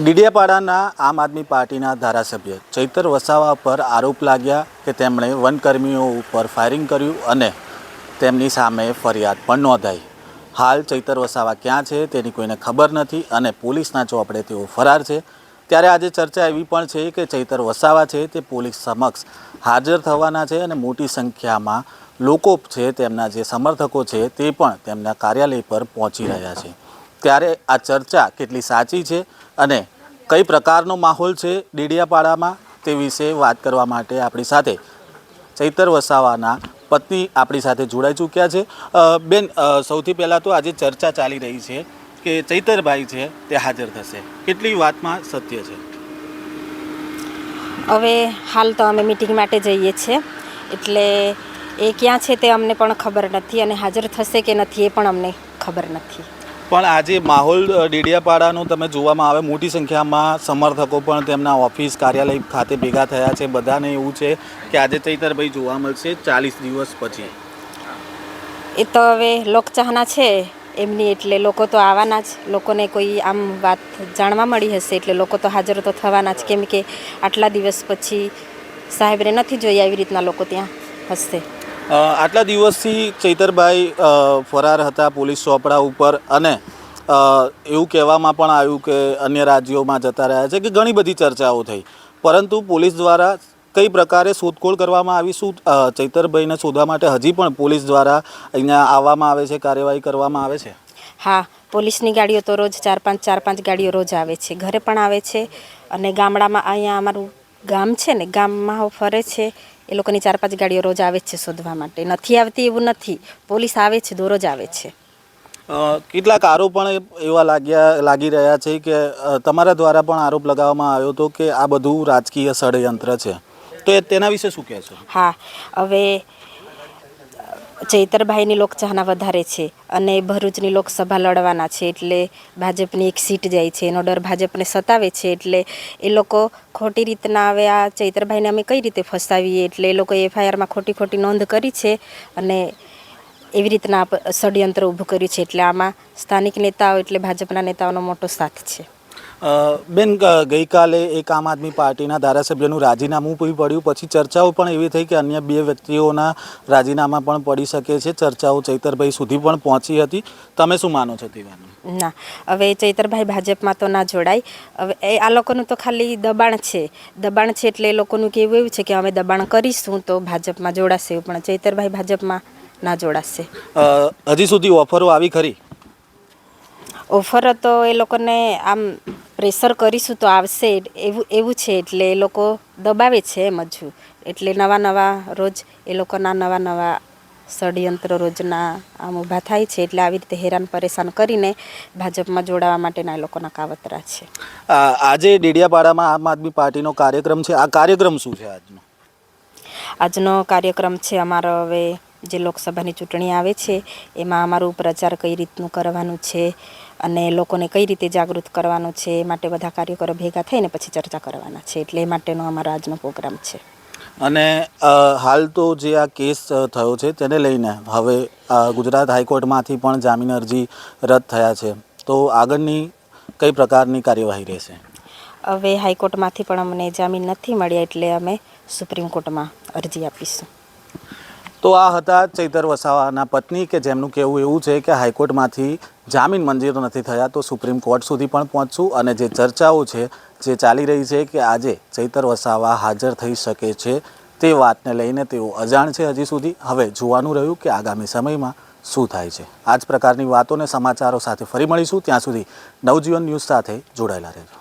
ડીડિયાપાડાના આમ આદમી પાર્ટીના ધારાસભ્ય ચૈતર વસાવા પર આરોપ લાગ્યા કે તેમણે વનકર્મીઓ ઉપર ફાયરિંગ કર્યું અને તેમની સામે ફરિયાદ પણ નોંધાઈ. હાલ ચૈતર વસાવા ક્યાં છે તેની કોઈને ખબર નથી અને પોલીસના ચોપડે તેઓ ફરાર છે, ત્યારે આજે ચર્ચા એવી પણ છે કે ચૈતર વસાવા છે તે પોલીસ સમક્ષ હાજર થવાના છે અને મોટી સંખ્યામાં લોકો છે તેમના જે સમર્થકો છે તે પણ તેમના કાર્યાલય પર પહોંચી રહ્યા છે. ત્યારે આ ચર્ચા કેટલી સાચી છે અને કઈ પ્રકારનો માહોલ છે ડેડિયાપાડામાં તે વિશે વાત કરવા માટે આપણી સાથે ચૈતર વસાવાના પત્ની આપણી સાથે જોડાઈ ચૂક્યા છે. બેન સૌથી પહેલાં તો આજે ચર્ચા ચાલી રહી છે કે ચૈતરભાઈ છે તે હાજર થશે. કેટલી વાતમાં સત્ય છે? હવે હાલ તો અમે મિટિંગ માટે જઈએ છીએ. એટલે એ ક્યાં છે તે અમને પણ ખબર નથી અને હાજર થશે કે નથી એ પણ અમને ખબર નથી. પણ આજે માહોલ ડેડિયાપાડાનું તમે જોવામાં આવે, મોટી સંખ્યામાં સમર્થકો પણ તેમના ઓફિસ કાર્યાલય ખાતે ભેગા થયા છે. બધાને એવું છે કે આજે ચૈતરભાઈ જોવા મળશે ચાલીસ દિવસ પછી. એ તો હવે લોકચાહના છે. એમની એટલે લોકો તો આવવાના જ. લોકોને કોઈ આમ વાત જાણવા મળી હશે એટલે લોકો તો હાજર તો થવાના જ. કેમ કે આટલા દિવસ પછી સાહેબને નથી જોઈ આવી રીતના લોકો ત્યાં હશે. આટલા દિવસથી ચૈતરભાઈ ફરાર હતા પોલીસ ચોપડા ઉપર અને એવું કહેવામાં પણ આવ્યું કે અન્ય રાજ્યોમાં જતા રહ્યા છે કે ઘણી બધી ચર્ચાઓ થઈ. પરંતુ પોલીસ દ્વારા કઈ પ્રકારે શોધખોળ કરવામાં આવી શું ચૈતરભાઈને શોધવા માટે હજી પણ પોલીસ દ્વારા અહીંયા આવવામાં આવે છે, કાર્યવાહી કરવામાં આવે છે? હા, પોલીસની ગાડીઓ તો રોજ ચાર પાંચ ચાર પાંચ ગાડીઓ રોજ આવે છે. ઘરે પણ આવે છે અને ગામડામાં અહીંયા અમારું ગામ છે ને, ગામમાં ફરે છે. એ લોકોની ચાર પાંચ ગાડીઓ રોજ આવે છે શોધવા માટે. નથી આવતી એવું નથી. પોલીસ આવે છે દરરોજ આવે છે. કેટલાક આરોપ પણ એવા લાગ્યા લાગી રહ્યા છે કે તમારા દ્વારા પણ આરોપ લગાવવામાં આવ્યો હતો કે આ બધું રાજકીય ષડયંત્ર છે. તો તેના વિશે શું કહેશો હા હવે ચૈતરભાઈની લોકચાહના વધારે છે અને ભરૂચની લોકસભા લડવાના છે એટલે ભાજપની એક સીટ જાય છે. એનો ડર ભાજપને સતાવે છે એટલે એ લોકો ખોટી રીતના હવે આ ચૈતરભાઈને અમે કઈ રીતે ફસાવીએ એટલે એ લોકો એફઆઈઆરમાં ખોટી ખોટી નોંધ કરી છે અને એવી રીતના ષડયંત્ર ઊભું કર્યું છે એટલે આમાં સ્થાનિક નેતાઓ એટલે ભાજપના નેતાઓનો મોટો સાથ છે. બેન ગઈકાલે એક આમ આદમી પાર્ટીના ધારાસભ્યનું રાજીનામું પણ પડ્યું. પછી ચર્ચાઓ પણ એવી થઈ કે અન્ય બે વ્યક્તિઓના રાજીનામા પણ પડી શકે છે. ચર્ચાઓ ચૈતરભાઈ સુધી પણ પહોંચી હતી. તમે શું માનો છો તે ના હવે ચૈતરભાઈ ભાજપમાં તો ના જોડાય. હવે એ આ લોકોનું તો ખાલી દબાણ છે. દબાણ છે એટલે એ લોકોનું કહેવું એવું છે કે અમે દબાણ કરીશું તો ભાજપમાં જોડાશે પણ ચૈતરભાઈ ભાજપમાં ના જોડાશે. હજી સુધી ઓફરો આવી ખરી? ઓફર તો એ લોકોને આમ પ્રેશર કરીશું તો આવશે એવું એવું છે એટલે એ લોકો દબાવે છે એમ હજુ. એટલે નવા નવા રોજ એ લોકોના નવા નવા ષડયંત્ર રોજના આમ ઊભા થાય છે એટલે આવી રીતે હેરાન પરેશાન કરીને ભાજપમાં જોડાવા માટેના એ લોકોના કાવતરા છે. આજે ડેડિયાપાડામાં આમ આદમી પાર્ટીનો કાર્યક્રમ છે. આ કાર્યક્રમ શું છે આજનો? આજનો કાર્યક્રમ છે અમારો હવે જે લોકસભાની ચૂંટણી આવે છે એમાં અમારું પ્રચાર કઈ રીતનું કરવાનું છે અને લોકોને કઈ રીતે જાગૃત કરવાનું છે એ માટે બધા કાર્યકરો ભેગા થઈને પછી ચર્ચા કરવાના છે. એટલે એ માટેનો અમારો આજનો પ્રોગ્રામ છે. અને હાલ તો જે આ કેસ થયો છે તેને લઈને હવે ગુજરાત હાઈકોર્ટમાંથી પણ જામીન અરજી રદ થયા છે. તો આગળની કઈ પ્રકારની કાર્યવાહી રહેશે? હવે હાઈકોર્ટમાંથી પણ અમને જામીન નથી મળ્યા એટલે અમે સુપ્રીમ કોર્ટમાં અરજી આપીશું. તો આ હતા ચૈતર વસાવાના પત્ની કે જેમનું કહેવું એવું છે કે હાઈકોર્ટમાંથી જામીન મંજૂર નથી થયા, તો સુપ્રીમ કોર્ટ સુધી પણ પહોંચશું અને જે ચર્ચાઓ છે, જે ચાલી રહી છે કે આજે ચૈતર વસાવા હાજર થઈ શકે છે તે વાતને લઈને તેઓ અજાણ છે હજી સુધી. હવે જોવાનું રહ્યું કે આગામી સમયમાં શું થાય છે. આ જ પ્રકારની વાતોને સમાચારો સાથે ફરી મળીશું. ત્યાં સુધી નવજીવન ન્યૂઝ સાથે જોડાયેલા રહેજો.